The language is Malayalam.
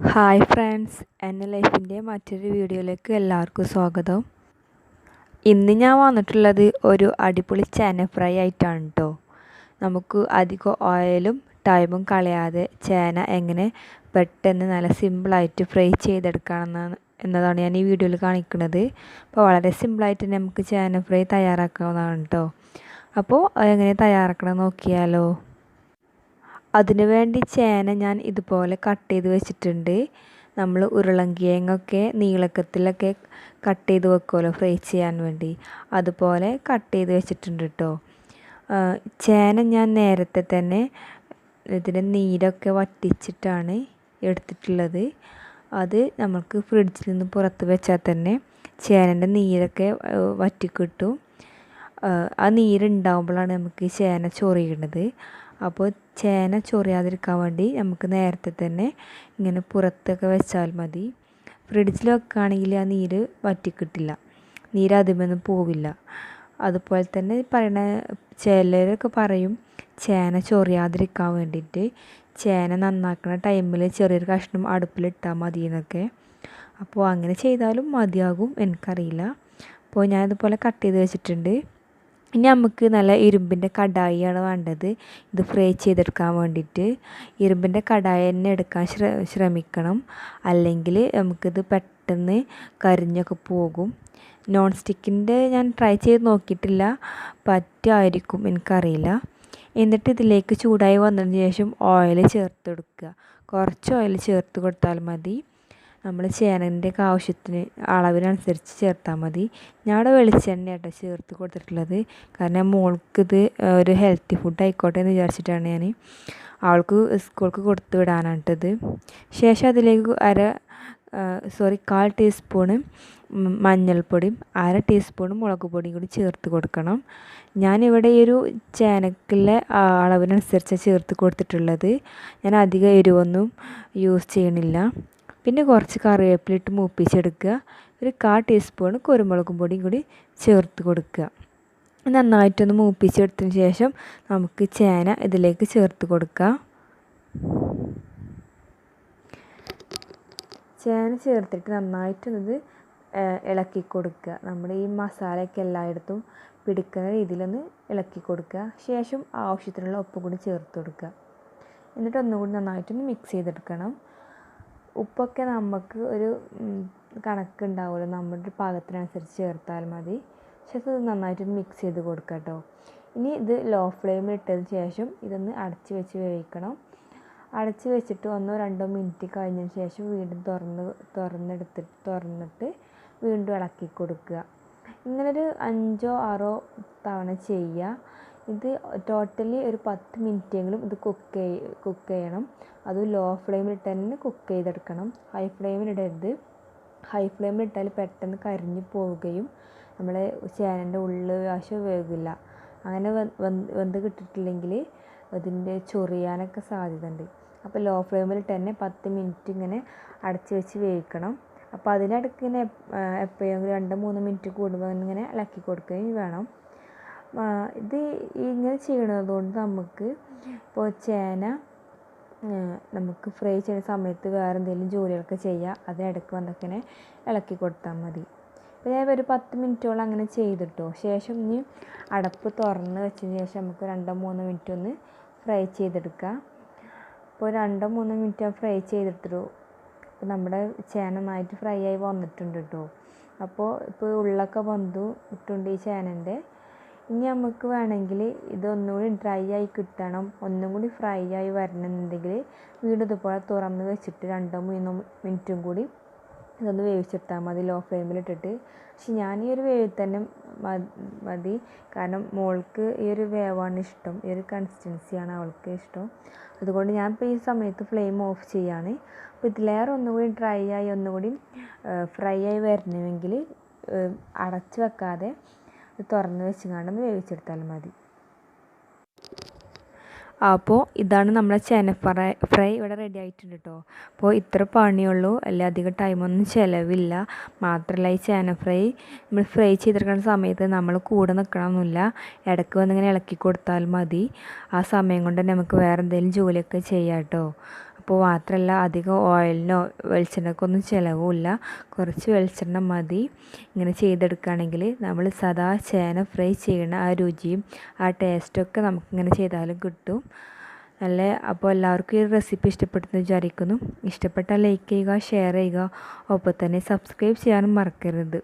ഹായ് ഫ്രണ്ട്സ് എന്റെ ലൈഫിന്റെ മറ്റൊരു വീഡിയോയിലേക്ക് എല്ലാവർക്കും സ്വാഗതം. ഇന്ന് ഞാൻ വന്നിട്ടുള്ളത് ഒരു അടിപൊളി ചേന ഫ്രൈ ആയിട്ടാണ് കേട്ടോ നമുക്ക് അധികം ഓയിലും ടൈമും കളയാതെ ചേന എങ്ങനെ പെട്ടെന്ന് നല്ല സിമ്പിളായിട്ട് ഫ്രൈ ചെയ്തെടുക്കാമെന്നാണ് എന്നതാണ് ഞാൻ ഈ വീഡിയോയിൽ കാണിക്കുന്നത്. അപ്പോൾ വളരെ സിമ്പിളായിട്ട് നമുക്ക് ചേന ഫ്രൈ തയ്യാറാക്കാവുന്നതാണ് കേട്ടോ അപ്പോൾ എങ്ങനെ തയ്യാറാക്കണം നോക്കിയാലോ. അതിനു വേണ്ടി ചേന ഞാൻ ഇതുപോലെ കട്ട് ചെയ്ത് വെച്ചിട്ടുണ്ട്. നമ്മൾ ഉരുളങ്കിഴങ്ങൊക്കെ നീളക്കത്തിലൊക്കെ കട്ട് ചെയ്ത് വെക്കുമല്ലോ ഫ്രൈ ചെയ്യാൻ വേണ്ടി. അതുപോലെ കട്ട് ചെയ്ത് വെച്ചിട്ടുണ്ട് കേട്ടോ ചേന ഞാൻ നേരത്തെ തന്നെ ഇതിന്റെ നീരൊക്കെ വറ്റിച്ചിട്ടാണ് എടുത്തിട്ടുള്ളത്. അത് നമുക്ക് ഫ്രിഡ്ജിൽ നിന്ന് പുറത്ത് വെച്ചാൽ തന്നെ ചേനന്റെ നീരൊക്കെ വറ്റിക്കിട്ടും. ആ നീരുണ്ടാകുമ്പോഴാണ് നമുക്ക് ചേന ചൊറിയുന്നത്. അപ്പോൾ ചേന ചൊറിയാതിരിക്കാൻ വേണ്ടി നമുക്ക് നേരത്തെ തന്നെ ഇങ്ങനെ പുറത്തൊക്കെ വെച്ചാൽ മതി. ഫ്രിഡ്ജിൽ വെക്കുകയാണെങ്കിൽ ആ നീര് വറ്റിക്കിട്ടില്ല. നീര് അതിമൊന്നും പോവില്ല. അതുപോലെ തന്നെ പറയണ ചിലരൊക്കെ പറയും ചേന ചൊറിയാതിരിക്കാൻ വേണ്ടിയിട്ട് ചേന നന്നാക്കുന്ന ടൈമിൽ ചെറിയൊരു കഷ്ണം അടുപ്പിലിട്ടാൽ മതി എന്നൊക്കെ. അപ്പോൾ അങ്ങനെ ചെയ്താലും മതിയാകും എനിക്കറിയില്ല. അപ്പോൾ ഞാനിതുപോലെ കട്ട് ചെയ്ത് വെച്ചിട്ടുണ്ട്. ഇനി നമുക്ക് നല്ല ഇരുമ്പിന്റെ കടായിയാണ് വേണ്ടത്. ഇത് ഫ്രൈ ചെയ്തെടുക്കാൻ വേണ്ടിയിട്ട് ഇരുമ്പിന്റെ കടായി തന്നെ എടുക്കാൻ ശ്ര ശ്രമിക്കണം. അല്ലെങ്കിൽ നമുക്കിത് പെട്ടെന്ന് കരിഞ്ഞൊക്കെ പോകും. നോൺ സ്റ്റിക്കിന്റെ ഞാൻ ട്രൈ ചെയ്ത് നോക്കിയിട്ടില്ല. പറ്റുമായിരിക്കും എനിക്കറിയില്ല. എന്നിട്ട് ഇതിലേക്ക് ചൂടായി വന്നതിന് ശേഷം ഓയിൽ ചേർത്ത് കൊടുക്കുക കുറച്ച് ഓയിൽ ചേർത്ത് കൊടുത്താൽ മതി. നമ്മൾ ചേനന്റെ ഒക്കെ ആവശ്യത്തിന് അളവിനനുസരിച്ച് ചേർത്താൽ മതി. ഞാൻ ഇവിടെ വെളിച്ചെണ്ണ കേട്ടോ ചേർത്ത് കൊടുത്തിട്ടുള്ളത്. കാരണം മോൾക്ക് ഇത് ഒരു ഹെൽത്തി ഫുഡ് ആയിക്കോട്ടെ എന്ന് വിചാരിച്ചിട്ടാണ് ഞാൻ അവൾക്ക് സ്കൂൾക്ക് കൊടുത്ത് വിടാനായിട്ടത് ശേഷം അതിലേക്ക് അര സോറി കാൽ ടീസ്പൂണ് മഞ്ഞൾപ്പൊടിയും അര ടീസ്പൂൺ മുളക് പൊടിയും കൂടി ചേർത്ത് കൊടുക്കണം. ഞാനിവിടെ ഈ ഒരു ചേനക്കിലെ അളവിനനുസരിച്ച് ചേർത്ത് കൊടുത്തിട്ടുള്ളത്. ഞാൻ അധികം എരിവൊന്നും യൂസ് ചെയ്യണില്ല. പിന്നെ കുറച്ച് കറിവേപ്പില ഇട്ട് മൂപ്പിച്ചെടുക്കുക. ഒരു കാ ടീസ്പൂൺ കുരുമുളകും പൊടിയും കൂടി ചേർത്ത് കൊടുക്കുക. നന്നായിട്ടൊന്ന് മൂപ്പിച്ചെടുത്തതിന് ശേഷം നമുക്ക് ചേന ഇതിലേക്ക് ചേർത്ത് കൊടുക്കുക ചേന ചേർത്തിട്ട് നന്നായിട്ടൊന്നത് ഇളക്കി കൊടുക്കുക. നമ്മുടെ ഈ മസാലയൊക്കെ എല്ലായിടത്തും പിടിക്കുന്ന രീതിയിലൊന്ന് ഇളക്കി കൊടുക്കുക. ശേഷം ആവശ്യത്തിനുള്ള ഉപ്പ് കൂടി ചേർത്ത് കൊടുക്കുക. എന്നിട്ട് ഒന്നുകൂടി നന്നായിട്ടൊന്ന് മിക്സ് ചെയ്തെടുക്കണം. ഉപ്പൊക്കെ നമുക്ക് ഒരു കണക്കുണ്ടാവുമല്ലോ. നമ്മുടെ പാകത്തിനനുസരിച്ച് ചേർത്താൽ മതി. ശേഷം ഇത് നന്നായിട്ട് മിക്സ് ചെയ്ത് കൊടുക്കുക കേട്ടോ ഇനി ഇത് ലോ ഫ്ലെയിമിൽ ഇട്ടതിന് ശേഷം ഇതൊന്ന് അടച്ച് വെച്ച് വേവിക്കണം. അടച്ച് വെച്ചിട്ട് ഒന്നോ രണ്ടോ മിനിറ്റ് കഴിഞ്ഞതിന് ശേഷം വീണ്ടും തുറന്ന് തുറന്നെടുത്തിട്ട് തുറന്നിട്ട് വീണ്ടും ഇളക്കി കൊടുക്കുക. ഇങ്ങനൊരു അഞ്ചോ ആറോ തവണ ചെയ്യുക. ഇത് ടോട്ടലി ഒരു പത്ത് മിനിറ്റെങ്കിലും ഇത് കുക്ക് കുക്ക് ചെയ്യണം. അത് ലോ ഫ്ലെയിമിലിട്ട് തന്നെ കുക്ക് ചെയ്തെടുക്കണം. ഹൈ ഫ്ലെയിമിലിടരുത് ഹൈ ഫ്ലെയിമിലിട്ടാൽ പെട്ടെന്ന് കരിഞ്ഞു പോവുകയും നമ്മളെ ചേനന്റെ ഉള്ളിൽ വശം വേകില്ല അങ്ങനെ വെന്ത് കിട്ടിയിട്ടില്ലെങ്കിൽ അതിന്റെ ചൊറിയാനൊക്കെ സാധ്യത ഉണ്ട് അപ്പോൾ ലോ ഫ്ലെയിമിൽ തന്നെ പത്ത് മിനിറ്റ് ഇങ്ങനെ അടച്ച് വെച്ച് വേവിക്കണം. അപ്പോൾ അതിനിടയ്ക്ക് ഇങ്ങനെ എപ്പോഴെങ്കിലും രണ്ട് മൂന്ന് മിനിറ്റ് കൂടുമ്പോൾ ഇങ്ങനെ ഇളക്കി കൊടുക്കുകയും വേണം. ഇത് ഇങ്ങനെ ചെയ്യണത് കൊണ്ട് നമുക്ക് ഇപ്പോൾ ചേന നമുക്ക് ഫ്രൈ ചെയ്യുന്ന സമയത്ത് വേറെ എന്തെങ്കിലും ജോലികളൊക്കെ ചെയ്യുക അതിനിടയ്ക്ക് വന്നിങ്ങനെ ഇളക്കി കൊടുത്താൽ മതി. ഞാൻ ഒരു പത്ത് മിനിറ്റോളം അങ്ങനെ ചെയ്തിട്ടോ. ശേഷം ഇനി അടപ്പ് തുറന്ന് വെച്ചതിന് ശേഷം നമുക്ക് രണ്ടോ മൂന്നോ മിനിറ്റ് ഒന്ന് ഫ്രൈ ചെയ്തെടുക്കാം. അപ്പോൾ രണ്ടോ മൂന്നോ മിനിറ്റ് ഫ്രൈ ചെയ്തെടുത്തിട്ടു. അപ്പോൾ നമ്മുടെ ചേന നന്നായിട്ട് ഫ്രൈ ആയി വന്നിട്ടുണ്ട് കേട്ടോ. അപ്പോൾ ഇപ്പോൾ ഉള്ളൊക്കെ വന്നു. ഇട്ടുണ്ട് ഈ ചേനന്റെ. ഇനി നമുക്ക് വേണമെങ്കിൽ ഇതൊന്നുകൂടി ഡ്രൈ ആയി കിട്ടണം. ഒന്നും കൂടി ഫ്രൈ ആയി വരണമെന്നുണ്ടെങ്കിൽ വീണ്ടും ഇതുപോലെ തുറന്ന് വെച്ചിട്ട് രണ്ടോ മൂന്നോ മിനിറ്റും കൂടി ഇതൊന്ന് വേവിച്ചെടുത്താൽ മതി. ലോ ഫ്ലെയിമിലിട്ടിട്ട് പക്ഷെ ഞാൻ ഈ ഒരു വേവിൽ തന്നെ മതി. കാരണം മോൾക്ക് ഈ ഒരു വേവാണ് ഇഷ്ടം. ഈ ഒരു കൺസിസ്റ്റൻസിയാണ് അവൾക്ക് ഇഷ്ടം. അതുകൊണ്ട് ഞാൻ ഇപ്പോൾ ഈ സമയത്ത് ഫ്ലെയിം ഓഫ് ചെയ്യാണ്. അപ്പോൾ ഇതിലേറെ ഒന്നുകൂടി ഡ്രൈ ആയി ഒന്നുകൂടി ഫ്രൈ ആയി വരണമെങ്കിൽ അടച്ച് വെക്കാതെ ഇത് തുറന്ന് വെച്ചുകൊണ്ടൊന്ന് വേവിച്ചെടുത്താൽ മതി. അപ്പോൾ ഇതാണ് നമ്മുടെ ചേന ഫ്രൈ ഫ്രൈ ഇവിടെ റെഡി ആയിട്ടുണ്ട് കേട്ടോ അപ്പോൾ ഇത്ര പണിയുള്ളൂ. അല്ല അധികം ടൈമൊന്നും ചിലവില്ല. മാത്രമല്ല ഈ ചേന ഫ്രൈ നമ്മൾ ഫ്രൈ ചെയ്തെടുക്കുന്ന സമയത്ത് നമ്മൾ കൂടെ നിൽക്കണമെന്നില്ല ഇടയ്ക്ക് വന്നിങ്ങനെ ഇളക്കി കൊടുത്താൽ മതി. ആ സമയം കൊണ്ട് നമുക്ക് വേറെ എന്തെങ്കിലും ജോലിയൊക്കെ ചെയ്യാം കേട്ടോ അപ്പോൾ മാത്രമല്ല അധികം ഓയിലിനോ വെളിച്ചെണ്ണക്കൊന്നും ചിലവുമില്ല. കുറച്ച് വെളിച്ചെണ്ണ മതി. ഇങ്ങനെ ചെയ്തെടുക്കുകയാണെങ്കിൽ നമ്മൾ സദാ ചേന ഫ്രൈ ചെയ്യുന്ന ആ രുചിയും ആ ടേസ്റ്റൊക്കെ നമുക്കിങ്ങനെ ചെയ്താലും കിട്ടും. നല്ല അപ്പോൾ എല്ലാവർക്കും ഈ റെസിപ്പി ഇഷ്ടപ്പെട്ടെന്ന് വിചാരിക്കുന്നു. ഇഷ്ടപ്പെട്ടാൽ ലൈക്ക് ചെയ്യുക ഷെയർ ചെയ്യുക. ഒപ്പം തന്നെ സബ്സ്ക്രൈബ് ചെയ്യാനും മറക്കരുത്.